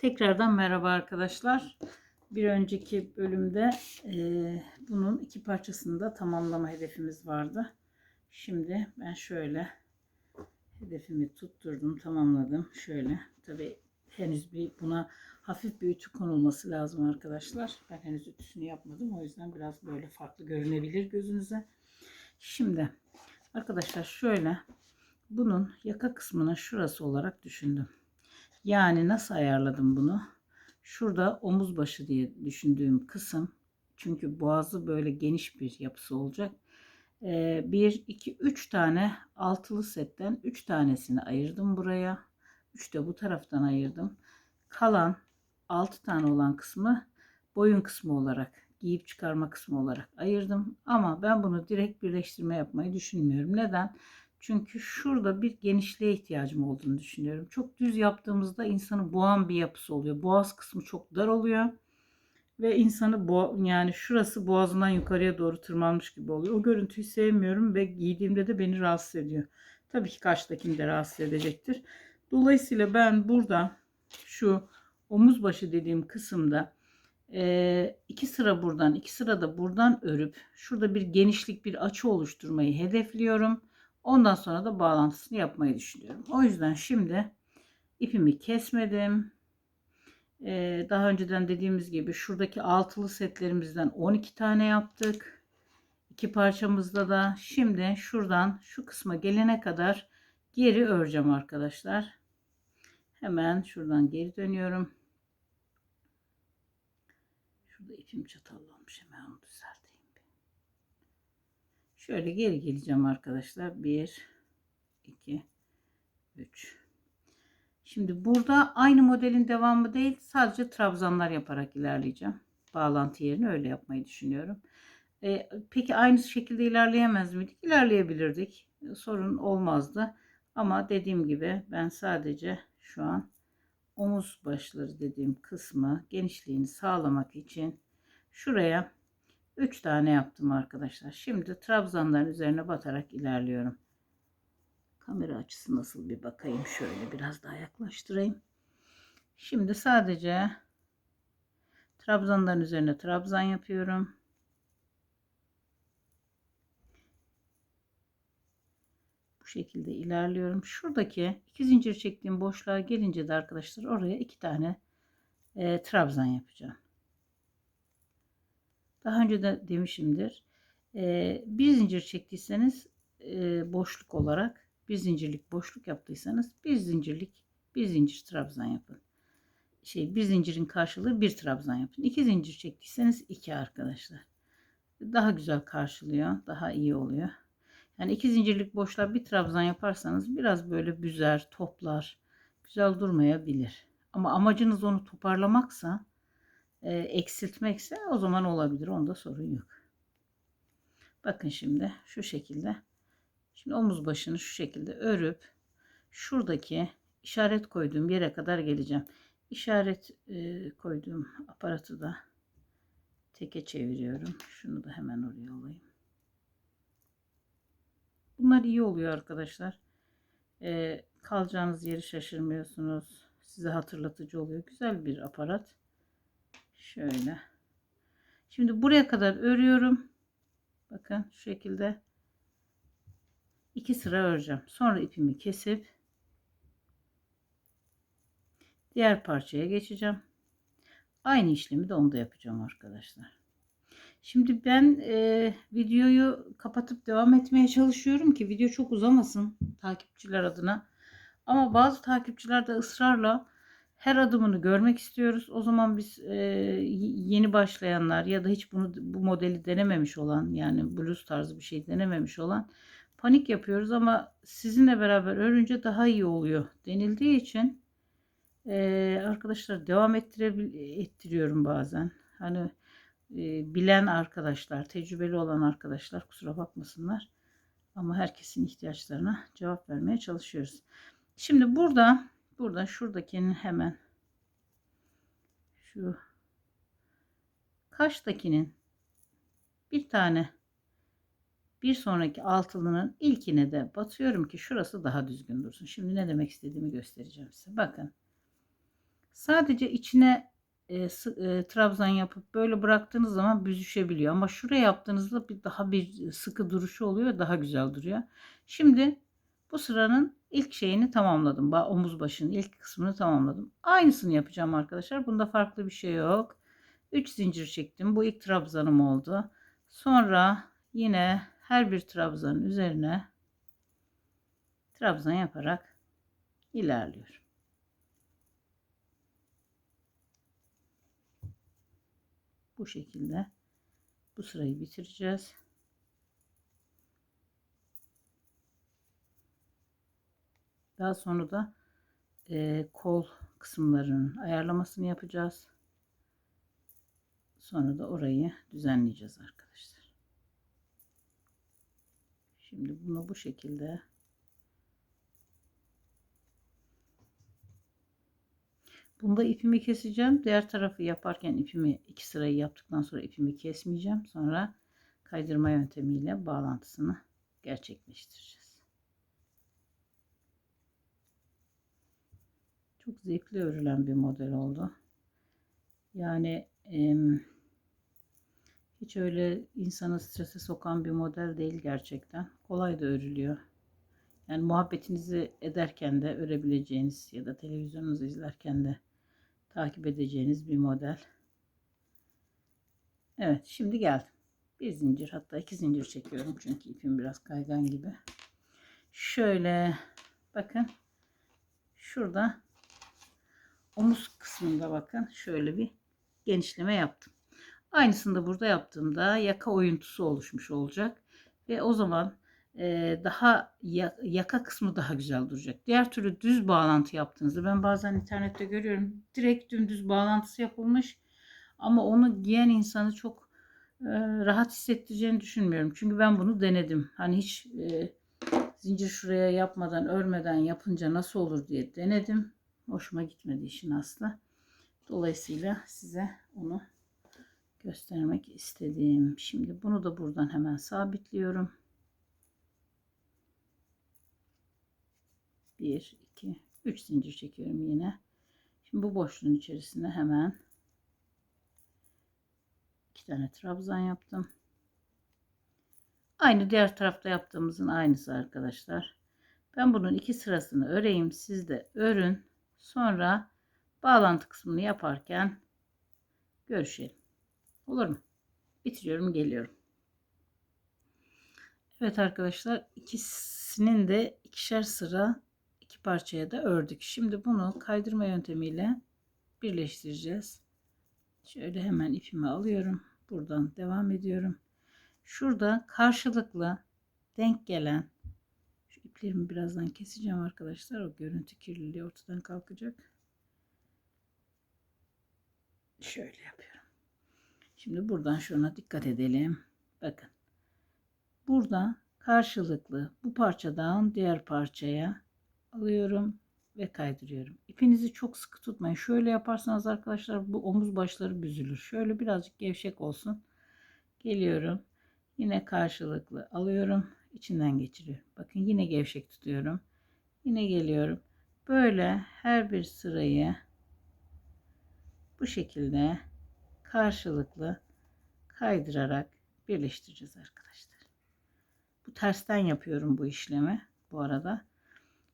Tekrardan merhaba arkadaşlar. Bir önceki bölümde e, bunun iki parçasını da tamamlama hedefimiz vardı. Şimdi ben şöyle hedefimi tutturdum, tamamladım. Şöyle tabi henüz bir buna hafif bir ütü konulması lazım arkadaşlar. Ben henüz ütüsünü yapmadım. O yüzden biraz böyle farklı görünebilir gözünüze. Şimdi arkadaşlar şöyle bunun yaka kısmına şurası olarak düşündüm. Yani nasıl ayarladım bunu? Şurada omuz başı diye düşündüğüm kısım. Çünkü boğazı böyle geniş bir yapısı olacak. 1, 2, 3 tane altılı setten 3 tanesini ayırdım buraya. 3 de bu taraftan ayırdım. Kalan 6 tane olan kısmı boyun kısmı olarak giyip çıkarma kısmı olarak ayırdım. Ama ben bunu direkt birleştirme yapmayı düşünmüyorum. Neden? Çünkü şurada bir genişliğe ihtiyacım olduğunu düşünüyorum. Çok düz yaptığımızda insanı boğan bir yapısı oluyor. Boğaz kısmı çok dar oluyor. Ve insanı bo yani şurası boğazından yukarıya doğru tırmanmış gibi oluyor. O görüntüyü sevmiyorum ve giydiğimde de beni rahatsız ediyor. Tabii ki karşıdakini de rahatsız edecektir. Dolayısıyla ben burada şu omuz başı dediğim kısımda iki sıra buradan iki sıra da buradan örüp şurada bir genişlik bir açı oluşturmayı hedefliyorum. Ondan sonra da bağlantısını yapmayı düşünüyorum. O yüzden şimdi ipimi kesmedim. Ee, daha önceden dediğimiz gibi şuradaki altılı setlerimizden 12 tane yaptık. İki parçamızda da şimdi şuradan şu kısma gelene kadar geri öreceğim arkadaşlar. Hemen şuradan geri dönüyorum. Şurada ipim çatallanmış hemen onu düzelteyim. Şöyle geri geleceğim arkadaşlar. 1 2 3 Şimdi burada aynı modelin devamı değil sadece trabzanlar yaparak ilerleyeceğim. Bağlantı yerini öyle yapmayı düşünüyorum. E, peki aynı şekilde ilerleyemez miydik? İlerleyebilirdik. Sorun olmazdı. Ama dediğim gibi ben sadece şu an omuz başları dediğim kısmı genişliğini sağlamak için şuraya 3 tane yaptım arkadaşlar. Şimdi trabzanların üzerine batarak ilerliyorum. Kamera açısı nasıl bir bakayım. Şöyle biraz daha yaklaştırayım. Şimdi sadece trabzanların üzerine trabzan yapıyorum. Bu şekilde ilerliyorum. Şuradaki iki zincir çektiğim boşluğa gelince de arkadaşlar oraya iki tane e, trabzan yapacağım. Daha önce de demişimdir. E, bir zincir çektiyseniz e, boşluk olarak bir zincirlik boşluk yaptıysanız bir zincirlik bir zincir trabzan yapın. Şey bir zincirin karşılığı bir trabzan yapın. İki zincir çektiyseniz iki arkadaşlar. Daha güzel karşılıyor. Daha iyi oluyor. Yani iki zincirlik boşluğa bir trabzan yaparsanız biraz böyle büzer, toplar. Güzel durmayabilir. Ama amacınız onu toparlamaksa e, eksiltmekse o zaman olabilir. Onda sorun yok. Bakın şimdi şu şekilde. Şimdi omuz başını şu şekilde örüp şuradaki işaret koyduğum yere kadar geleceğim. İşaret e, koyduğum aparatı da teke çeviriyorum. Şunu da hemen oraya alayım. Bunlar iyi oluyor arkadaşlar. E, kalacağınız yeri şaşırmıyorsunuz. Size hatırlatıcı oluyor. Güzel bir aparat. Şöyle. Şimdi buraya kadar örüyorum. Bakın şu şekilde iki sıra öreceğim. Sonra ipimi kesip diğer parçaya geçeceğim. Aynı işlemi de onda yapacağım arkadaşlar. Şimdi ben e, videoyu kapatıp devam etmeye çalışıyorum ki video çok uzamasın takipçiler adına. Ama bazı takipçiler de ısrarla her adımını görmek istiyoruz. O zaman biz e, yeni başlayanlar ya da hiç bunu bu modeli denememiş olan yani bluz tarzı bir şey denememiş olan panik yapıyoruz ama sizinle beraber örünce daha iyi oluyor denildiği için e, arkadaşlar devam ettiriyorum bazen. Hani e, bilen arkadaşlar, tecrübeli olan arkadaşlar kusura bakmasınlar. Ama herkesin ihtiyaçlarına cevap vermeye çalışıyoruz. Şimdi burada Burada şuradakinin hemen şu kaştakinin bir tane bir sonraki altılının ilkine de batıyorum ki şurası daha düzgün dursun. Şimdi ne demek istediğimi göstereceğim size. Bakın. Sadece içine e, e, trabzan yapıp böyle bıraktığınız zaman büzüşebiliyor. Ama şuraya yaptığınızda bir daha bir sıkı duruşu oluyor daha güzel duruyor. Şimdi bu sıranın ilk şeyini tamamladım. Omuz başının ilk kısmını tamamladım. Aynısını yapacağım arkadaşlar. Bunda farklı bir şey yok. 3 zincir çektim. Bu ilk trabzanım oldu. Sonra yine her bir trabzanın üzerine trabzan yaparak ilerliyorum. Bu şekilde bu sırayı bitireceğiz. Daha sonra da e, kol kısımlarının ayarlamasını yapacağız. Sonra da orayı düzenleyeceğiz arkadaşlar. Şimdi bunu bu şekilde Bunda ipimi keseceğim. Diğer tarafı yaparken ipimi iki sırayı yaptıktan sonra ipimi kesmeyeceğim. Sonra kaydırma yöntemiyle bağlantısını gerçekleştireceğiz. Çok zevkli örülen bir model oldu. Yani em, hiç öyle insanı strese sokan bir model değil gerçekten. Kolay da örülüyor. Yani muhabbetinizi ederken de örebileceğiniz ya da televizyonunuzu izlerken de takip edeceğiniz bir model. Evet şimdi geldim. Bir zincir hatta iki zincir çekiyorum çünkü ipim biraz kaygan gibi. Şöyle bakın şurada omuz kısmında bakın şöyle bir genişleme yaptım. Aynısını da burada yaptığımda yaka oyuntusu oluşmuş olacak ve o zaman e, daha ya- yaka kısmı daha güzel duracak. Diğer türlü düz bağlantı yaptığınızda ben bazen internette görüyorum direkt dümdüz bağlantısı yapılmış ama onu giyen insanı çok e, rahat hissettireceğini düşünmüyorum. Çünkü ben bunu denedim. Hani hiç e, zincir şuraya yapmadan örmeden yapınca nasıl olur diye denedim. Hoşuma gitmedi işin aslı. Dolayısıyla size onu göstermek istedim. Şimdi bunu da buradan hemen sabitliyorum. 1, 2, 3 zincir çekiyorum yine. Şimdi bu boşluğun içerisine hemen iki tane trabzan yaptım. Aynı diğer tarafta yaptığımızın aynısı arkadaşlar. Ben bunun iki sırasını öreyim. Siz de örün. Sonra bağlantı kısmını yaparken görüşelim. Olur mu? Bitiriyorum geliyorum. Evet arkadaşlar ikisinin de ikişer sıra iki parçaya da ördük. Şimdi bunu kaydırma yöntemiyle birleştireceğiz. Şöyle hemen ipimi alıyorum. Buradan devam ediyorum. Şurada karşılıklı denk gelen iplerimi birazdan keseceğim arkadaşlar. O görüntü kirliliği ortadan kalkacak. Şöyle yapıyorum. Şimdi buradan şuna dikkat edelim. Bakın. Burada karşılıklı bu parçadan diğer parçaya alıyorum ve kaydırıyorum. İpinizi çok sıkı tutmayın. Şöyle yaparsanız arkadaşlar bu omuz başları büzülür. Şöyle birazcık gevşek olsun. Geliyorum. Yine karşılıklı alıyorum. İçinden geçiriyorum. Bakın yine gevşek tutuyorum. Yine geliyorum. Böyle her bir sırayı bu şekilde karşılıklı kaydırarak birleştireceğiz arkadaşlar. Bu tersten yapıyorum bu işlemi bu arada.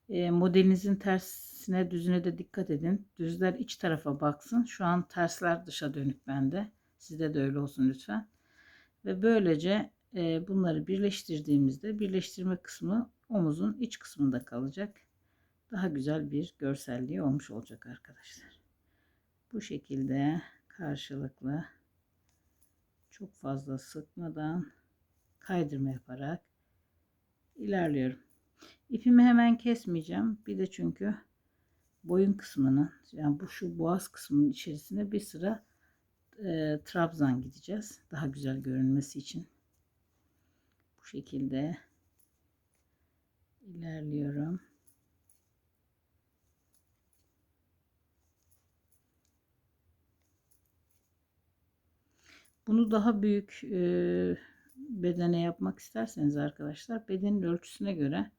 E, modelinizin tersine düzüne de dikkat edin. Düzler iç tarafa baksın. Şu an tersler dışa dönük bende. Sizde de öyle olsun lütfen. Ve böylece e, bunları birleştirdiğimizde birleştirme kısmı omuzun iç kısmında kalacak. Daha güzel bir görselliği olmuş olacak arkadaşlar. Bu şekilde karşılıklı çok fazla sıkmadan kaydırma yaparak ilerliyorum. İpimi hemen kesmeyeceğim. Bir de çünkü boyun kısmının yani bu şu boğaz kısmının içerisine bir sıra e, trabzan gideceğiz. Daha güzel görünmesi için. Bu şekilde ilerliyorum. Bunu daha büyük e, bedene yapmak isterseniz arkadaşlar bedenin ölçüsüne göre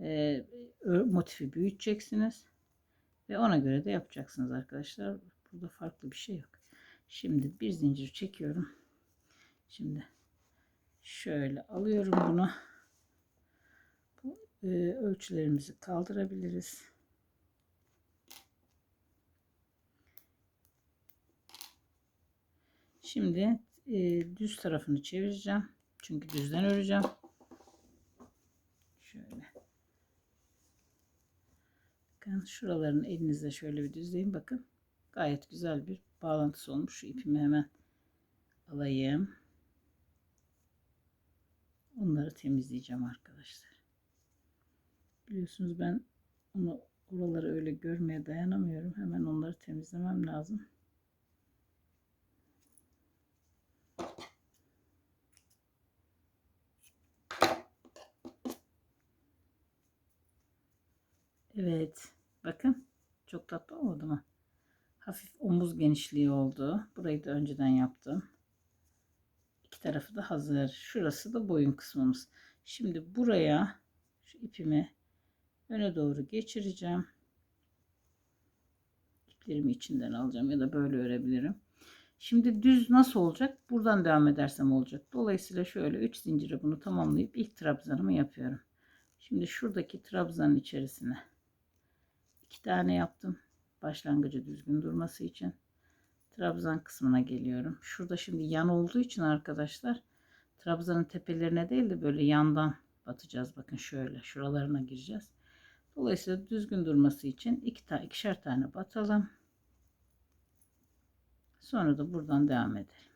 e, motifi büyüteceksiniz. Ve ona göre de yapacaksınız arkadaşlar. Burada farklı bir şey yok. Şimdi bir zincir çekiyorum. Şimdi şöyle alıyorum bunu. Bu e, ölçülerimizi kaldırabiliriz. Şimdi e, düz tarafını çevireceğim. Çünkü düzden öreceğim. Şöyle. Bakın şuralarını elinizle şöyle bir düzleyin. Bakın gayet güzel bir bağlantısı olmuş. Şu ipimi hemen alayım. Onları temizleyeceğim arkadaşlar. Biliyorsunuz ben onu oraları öyle görmeye dayanamıyorum. Hemen onları temizlemem lazım. Evet. Bakın. Çok tatlı olmadı mı? Hafif omuz genişliği oldu. Burayı da önceden yaptım. İki tarafı da hazır. Şurası da boyun kısmımız. Şimdi buraya şu ipimi öne doğru geçireceğim. İplerimi içinden alacağım ya da böyle örebilirim. Şimdi düz nasıl olacak? Buradan devam edersem olacak. Dolayısıyla şöyle 3 zincire bunu tamamlayıp ilk trabzanımı yapıyorum. Şimdi şuradaki trabzanın içerisine iki tane yaptım. Başlangıcı düzgün durması için. Trabzan kısmına geliyorum. Şurada şimdi yan olduğu için arkadaşlar trabzanın tepelerine değil de böyle yandan batacağız. Bakın şöyle şuralarına gireceğiz. Dolayısıyla düzgün durması için iki tane ikişer tane batalım. Sonra da buradan devam edelim.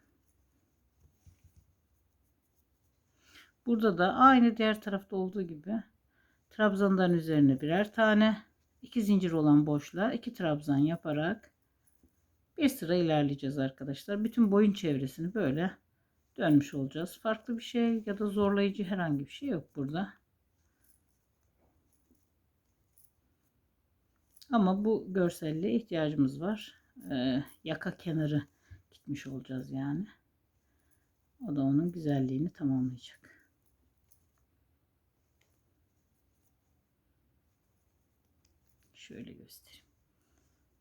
Burada da aynı diğer tarafta olduğu gibi trabzanların üzerine birer tane iki zincir olan boşluğa iki trabzan yaparak bir sıra ilerleyeceğiz arkadaşlar. Bütün boyun çevresini böyle dönmüş olacağız. Farklı bir şey ya da zorlayıcı herhangi bir şey yok burada. Ama bu görselliğe ihtiyacımız var. Ee, yaka kenarı gitmiş olacağız yani. O da onun güzelliğini tamamlayacak. Şöyle göstereyim.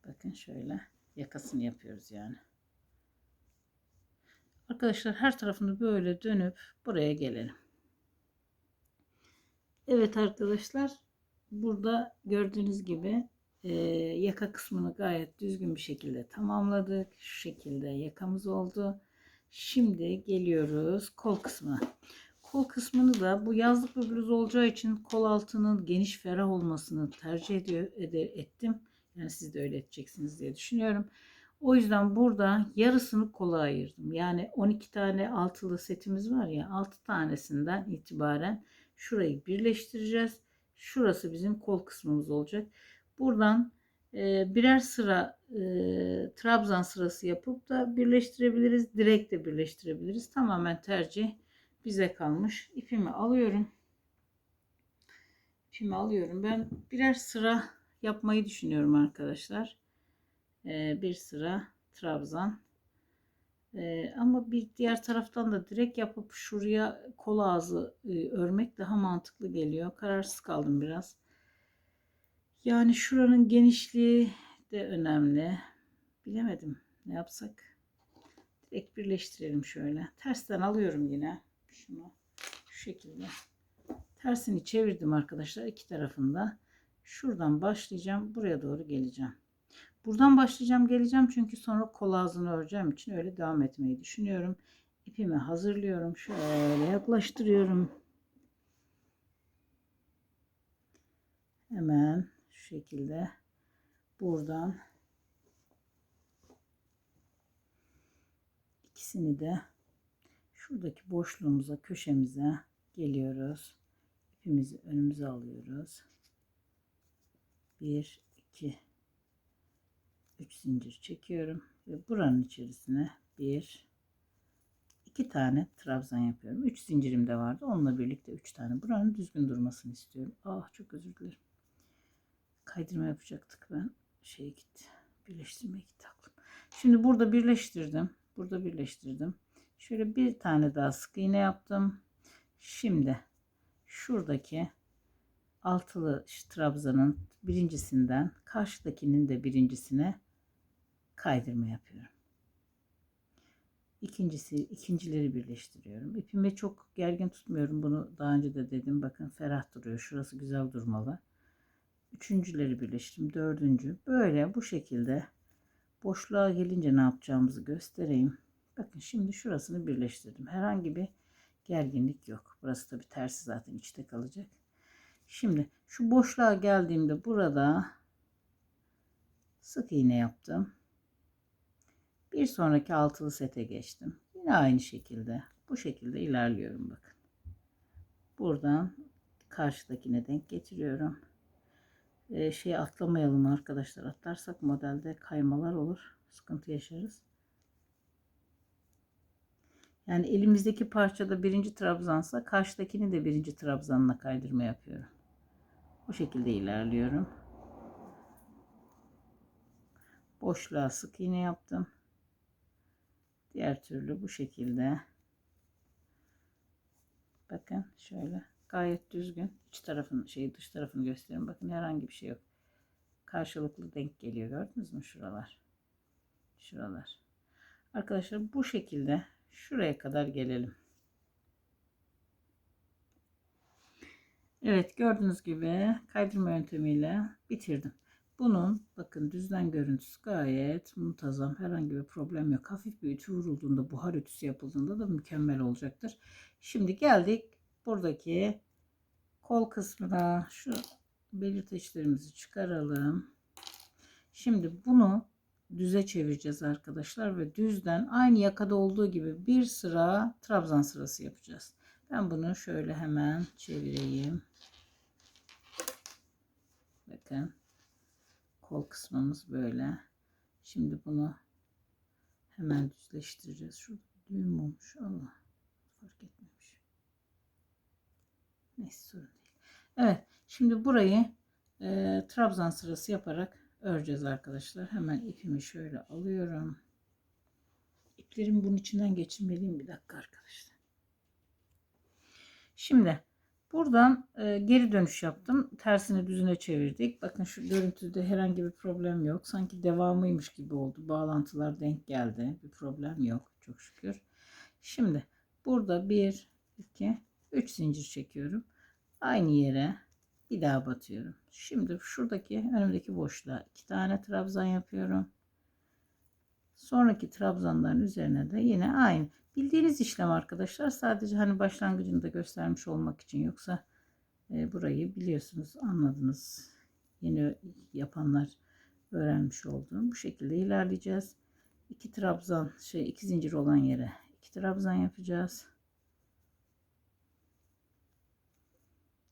Bakın şöyle yakasını yapıyoruz yani. Arkadaşlar her tarafını böyle dönüp buraya gelelim. Evet arkadaşlar burada gördüğünüz gibi e, yaka kısmını gayet düzgün bir şekilde tamamladık. Şu şekilde yakamız oldu. Şimdi geliyoruz kol kısmına. Kol kısmını da bu yazlık bir bluz olacağı için kol altının geniş ferah olmasını tercih ediyor, ede, ettim. Yani siz de öyle edeceksiniz diye düşünüyorum. O yüzden burada yarısını kola ayırdım. Yani 12 tane altılı setimiz var ya 6 tanesinden itibaren şurayı birleştireceğiz. Şurası bizim kol kısmımız olacak. Buradan e, birer sıra e, trabzan sırası yapıp da birleştirebiliriz. Direkt de birleştirebiliriz. Tamamen tercih bize kalmış. İpimi alıyorum. İpimi alıyorum. Ben birer sıra yapmayı düşünüyorum arkadaşlar. Ee, bir sıra trabzan. Ee, ama bir diğer taraftan da direkt yapıp şuraya kol ağzı e, örmek daha mantıklı geliyor. Kararsız kaldım biraz. Yani şuranın genişliği de önemli. Bilemedim. Ne yapsak? Direkt birleştirelim şöyle. Tersten alıyorum yine. Şunu şu şekilde. Tersini çevirdim arkadaşlar iki tarafında. Şuradan başlayacağım. Buraya doğru geleceğim. Buradan başlayacağım geleceğim çünkü sonra kol ağzını öreceğim için öyle devam etmeyi düşünüyorum. İpimi hazırlıyorum. Şöyle yaklaştırıyorum. Hemen şu şekilde buradan ikisini de şuradaki boşluğumuza köşemize geliyoruz. İpimizi önümüze alıyoruz. 1 2 3 zincir çekiyorum ve buranın içerisine bir iki tane trabzan yapıyorum. 3 zincirim de vardı. Onunla birlikte 3 tane. Buranın düzgün durmasını istiyorum. Ah çok özür dilerim. Kaydırma yapacaktık ben. Şey gitti. Birleştirmeye gitti aklım. Şimdi burada birleştirdim. Burada birleştirdim. Şöyle bir tane daha sık iğne yaptım. Şimdi şuradaki altılı trabzanın birincisinden karşıdakinin de birincisine kaydırma yapıyorum. İkincisi, ikincileri birleştiriyorum. İpimi çok gergin tutmuyorum. Bunu daha önce de dedim. Bakın ferah duruyor. Şurası güzel durmalı. Üçüncüleri birleştirdim. Dördüncü. Böyle bu şekilde boşluğa gelince ne yapacağımızı göstereyim. Bakın şimdi şurasını birleştirdim. Herhangi bir gerginlik yok. Burası tabi tersi zaten içte kalacak. Şimdi şu boşluğa geldiğimde burada sık iğne yaptım. Bir sonraki altılı sete geçtim. Yine aynı şekilde bu şekilde ilerliyorum bakın. Buradan karşıdakine denk getiriyorum. Ee, şey atlamayalım arkadaşlar. Atlarsak modelde kaymalar olur. Sıkıntı yaşarız. Yani elimizdeki parçada birinci trabzansa karşıdakini de birinci trabzanla kaydırma yapıyorum. Bu şekilde ilerliyorum. Boşluğa sık iğne yaptım. Diğer türlü bu şekilde. Bakın şöyle gayet düzgün. İç tarafın şeyi dış tarafını göstereyim. Bakın herhangi bir şey yok. Karşılıklı denk geliyor. Gördünüz mü şuralar? Şuralar. Arkadaşlar bu şekilde şuraya kadar gelelim. Evet gördüğünüz gibi kaydırma yöntemiyle bitirdim. Bunun bakın düzlen görüntüsü gayet muntazam. Herhangi bir problem yok. Hafif bir ütü vurulduğunda buhar ütüsü yapıldığında da mükemmel olacaktır. Şimdi geldik buradaki kol kısmına şu belirteçlerimizi çıkaralım. Şimdi bunu düze çevireceğiz arkadaşlar ve düzden aynı yakada olduğu gibi bir sıra trabzan sırası yapacağız. Ben bunu şöyle hemen çevireyim. Bakın kol kısmımız böyle. Şimdi bunu hemen düzleştireceğiz. Şurada düğüm olmuş. Allah fark etmemiş. Neyse sorun değil. Evet. Şimdi burayı e, trabzan sırası yaparak öreceğiz arkadaşlar. Hemen ipimi şöyle alıyorum. İplerimi bunun içinden geçirmeliyim bir dakika arkadaşlar. Şimdi buradan e, geri dönüş yaptım. Tersini düzüne çevirdik. Bakın şu görüntüde herhangi bir problem yok. Sanki devamıymış gibi oldu. Bağlantılar denk geldi. Bir problem yok çok şükür. Şimdi burada 1 2 3 zincir çekiyorum. Aynı yere bir daha batıyorum. Şimdi şuradaki önümdeki boşluğa iki tane trabzan yapıyorum. Sonraki trabzanların üzerine de yine aynı. Bildiğiniz işlem arkadaşlar. Sadece hani başlangıcını da göstermiş olmak için yoksa e, burayı biliyorsunuz anladınız. Yeni yapanlar öğrenmiş olduğum bu şekilde ilerleyeceğiz. İki trabzan şey iki zincir olan yere iki trabzan yapacağız.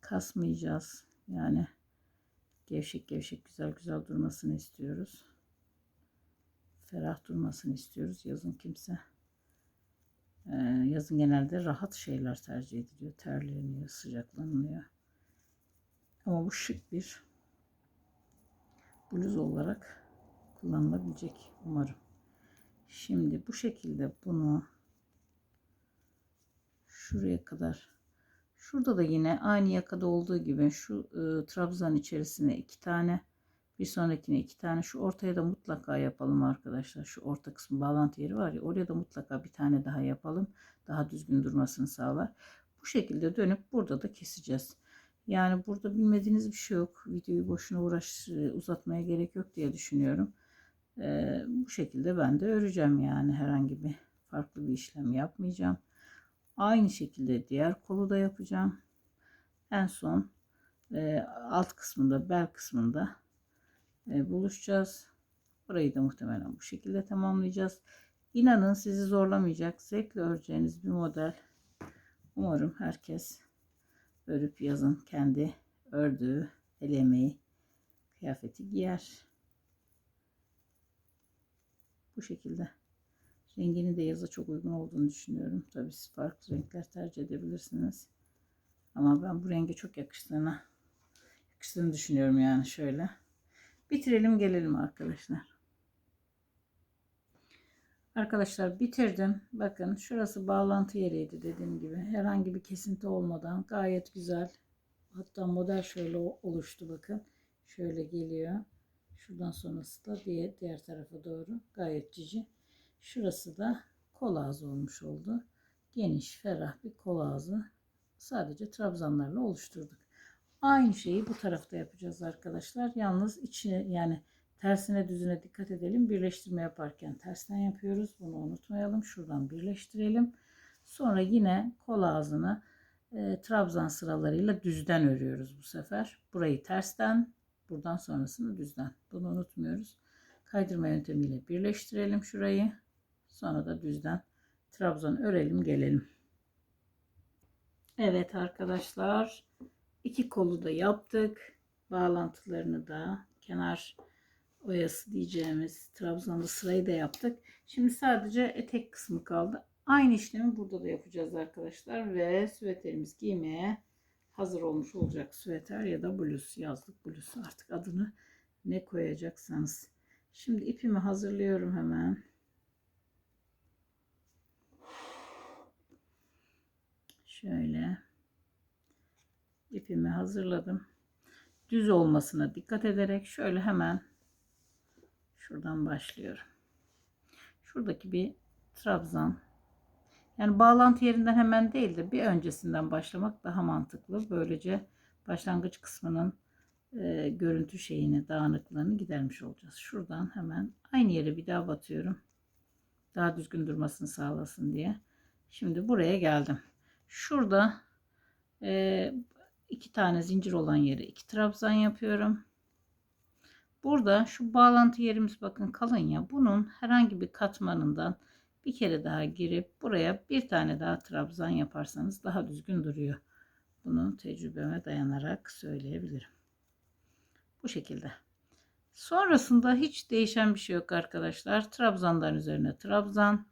Kasmayacağız. Yani gevşek gevşek güzel güzel durmasını istiyoruz. Ferah durmasını istiyoruz. Yazın kimse yazın genelde rahat şeyler tercih ediliyor. Terleniyor, sıcaklanıyor. Ama bu şık bir bluz olarak kullanılabilecek umarım. Şimdi bu şekilde bunu şuraya kadar şurada da yine aynı yakada olduğu gibi şu e, trabzan içerisine iki tane bir sonrakine iki tane şu ortaya da mutlaka yapalım arkadaşlar. Şu orta kısmı bağlantı yeri var ya oraya da mutlaka bir tane daha yapalım. Daha düzgün durmasını sağlar. Bu şekilde dönüp burada da keseceğiz. Yani burada bilmediğiniz bir şey yok. Videoyu boşuna uğraş e, uzatmaya gerek yok diye düşünüyorum. Ee, bu şekilde ben de öreceğim yani herhangi bir farklı bir işlem yapmayacağım. Aynı şekilde diğer kolu da yapacağım. En son e, alt kısmında bel kısmında buluşacağız. Burayı da muhtemelen bu şekilde tamamlayacağız. İnanın sizi zorlamayacak, zevkle öreceğiniz bir model. Umarım herkes örüp yazın kendi ördüğü el emeği kıyafeti giyer. Bu şekilde. Rengini de yaza çok uygun olduğunu düşünüyorum. Tabii siz farklı renkler tercih edebilirsiniz. Ama ben bu renge çok yakıştığını yakıştığını düşünüyorum yani şöyle. Bitirelim gelelim arkadaşlar. Arkadaşlar bitirdim. Bakın şurası bağlantı yeriydi dediğim gibi. Herhangi bir kesinti olmadan gayet güzel Hatta model şöyle oluştu bakın. Şöyle geliyor. Şuradan sonrası da diğer, diğer tarafa doğru gayet cici. Şurası da kol ağzı olmuş oldu. Geniş, ferah bir kol ağzı. Sadece trabzanlarla oluşturduk. Aynı şeyi bu tarafta yapacağız arkadaşlar. Yalnız içine yani tersine düzüne dikkat edelim. Birleştirme yaparken tersten yapıyoruz. Bunu unutmayalım. Şuradan birleştirelim. Sonra yine kol ağzını e, trabzan sıralarıyla düzden örüyoruz bu sefer. Burayı tersten, buradan sonrasını düzden. Bunu unutmuyoruz. Kaydırma yöntemiyle birleştirelim şurayı. Sonra da düzden trabzan örelim gelelim. Evet arkadaşlar iki kolu da yaptık. Bağlantılarını da kenar oyası diyeceğimiz trabzanlı sırayı da yaptık. Şimdi sadece etek kısmı kaldı. Aynı işlemi burada da yapacağız arkadaşlar ve süveterimiz giymeye hazır olmuş olacak süveter ya da bluz yazlık bluz artık adını ne koyacaksanız. Şimdi ipimi hazırlıyorum hemen. Şöyle ipimi hazırladım. Düz olmasına dikkat ederek şöyle hemen şuradan başlıyorum. Şuradaki bir trabzan yani bağlantı yerinden hemen değil de bir öncesinden başlamak daha mantıklı. Böylece başlangıç kısmının e, görüntü şeyini, dağınıklığını gidermiş olacağız. Şuradan hemen aynı yere bir daha batıyorum. Daha düzgün durmasını sağlasın diye. Şimdi buraya geldim. Şurada e, iki tane zincir olan yere iki trabzan yapıyorum. Burada şu bağlantı yerimiz bakın kalın ya. Bunun herhangi bir katmanından bir kere daha girip buraya bir tane daha trabzan yaparsanız daha düzgün duruyor. Bunu tecrübeme dayanarak söyleyebilirim. Bu şekilde. Sonrasında hiç değişen bir şey yok arkadaşlar. Trabzanların üzerine trabzan,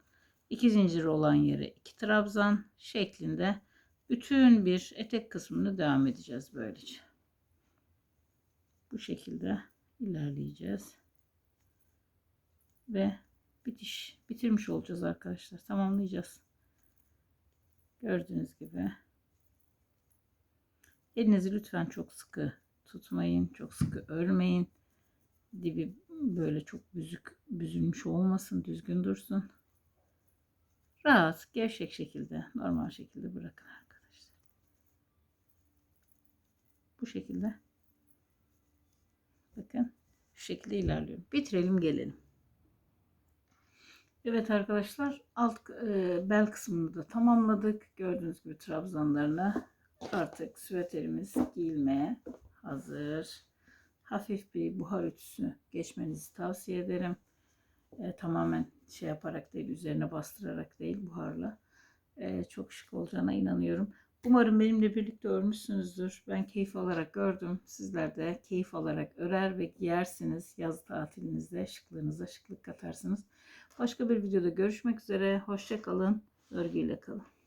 iki zincir olan yere iki trabzan şeklinde bütün bir etek kısmını devam edeceğiz böylece. Bu şekilde ilerleyeceğiz. Ve bitiş bitirmiş olacağız arkadaşlar. Tamamlayacağız. Gördüğünüz gibi. Elinizi lütfen çok sıkı tutmayın. Çok sıkı örmeyin. Dibi böyle çok büzük büzülmüş olmasın. Düzgün dursun. Rahat, gevşek şekilde, normal şekilde bırakın arkadaşlar. Bu şekilde. Bakın şu şekilde ilerliyorum. Bitirelim gelelim. Evet arkadaşlar alt e, bel kısmını da tamamladık. Gördüğünüz gibi trabzanlarına artık süveterimiz giyilmeye hazır. Hafif bir buhar ütüsü geçmenizi tavsiye ederim. E, tamamen şey yaparak değil, üzerine bastırarak değil buharla. E, çok şık olacağına inanıyorum. Umarım benimle birlikte örmüşsünüzdür. Ben keyif alarak gördüm. Sizler de keyif alarak örer ve giyersiniz. Yaz tatilinizde şıklığınıza şıklık katarsınız. Başka bir videoda görüşmek üzere. Hoşça kalın. Örgüyle kalın.